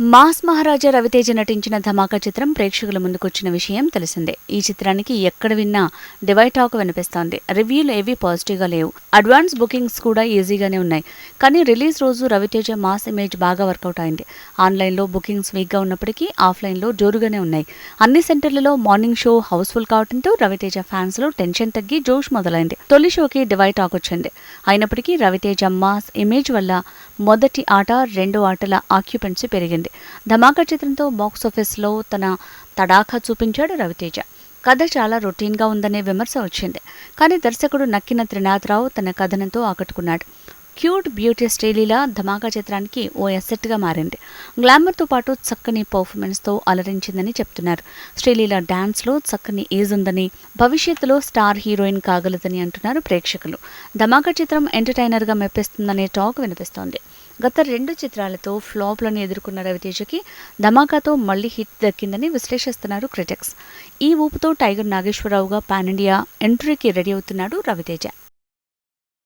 Mass మహారాజా రవితేజ నటించిన ధమాకా చిత్రం ప్రేక్షకుల ముందుకొచ్చిన విషయం తెలిసిందే. ఈ చిత్రానికి ఎక్కడ విన్నా డివై టాక్ వినిపిస్తోంది. రివ్యూలు ఏవి పాజిటివ్గా లేవు. అడ్వాన్స్ బుకింగ్స్ కూడా ఈజీగానే ఉన్నాయి. కానీ రిలీజ్ రోజు రవితేజ మాస్ ఇమేజ్ బాగా వర్కౌట్ అయింది. ఆన్లైన్లో బుకింగ్స్ వీక్గా ఉన్నప్పటికీ ఆఫ్లైన్లో జోరుగానే ఉన్నాయి. అన్ని సెంటర్లలో మార్నింగ్ షో హౌస్ఫుల్ కావడంతో రవితేజ ఫ్యాన్స్లో టెన్షన్ తగ్గి జోష్ మొదలైంది. తొలి షోకి డివై టాక్ వచ్చింది. అయినప్పటికీ రవితేజ మాస్ ఇమేజ్ వల్ల మొదటి ఆట రెండు ఆటల ఆక్యుపెన్సీ పెరిగింది. ధమాకా చిత్రంతో బాక్సాఫీస్లో తన తడాఖా చూపించాడు రవితేజ. కథ చాలా రొటీన్గా ఉందనే విమర్శ వచ్చింది. కానీ దర్శకుడు నక్కిన త్రినాథరావు తన కథనంతో ఆకట్టుకున్నాడు. క్యూట్ బ్యూటీ స్టైలీల ధమాకా చిత్రానికి ఓ ఎసెట్గా మారింది. గ్లామర్తో పాటు చక్కని పర్ఫార్మెన్స్తో అలరించిందని చెప్తున్నారు. శ్రీలీల డ్యాన్స్లో చక్కని ఏజ్ ఉందని భవిష్యత్తులో స్టార్ హీరోయిన్ కాగలదని అంటున్నారు ప్రేక్షకులు. ధమాకా చిత్రం ఎంటర్టైనర్గా మెప్పిస్తుందనే టాక్ వినిపిస్తోంది. గత రెండు చిత్రాలతో ఫ్లాప్లను ఎదుర్కొన్న రవితేజకి ధమాకాతో మళ్ళీ హిట్ దక్కిందని విశ్లేషిస్తున్నారు క్రిటిక్స్. ఈ ఊపుతో టైగర్ నాగేశ్వరరావుగా పాన్ ఇండియా ఎంట్రీకి రెడీ అవుతున్నాడు రవితేజ.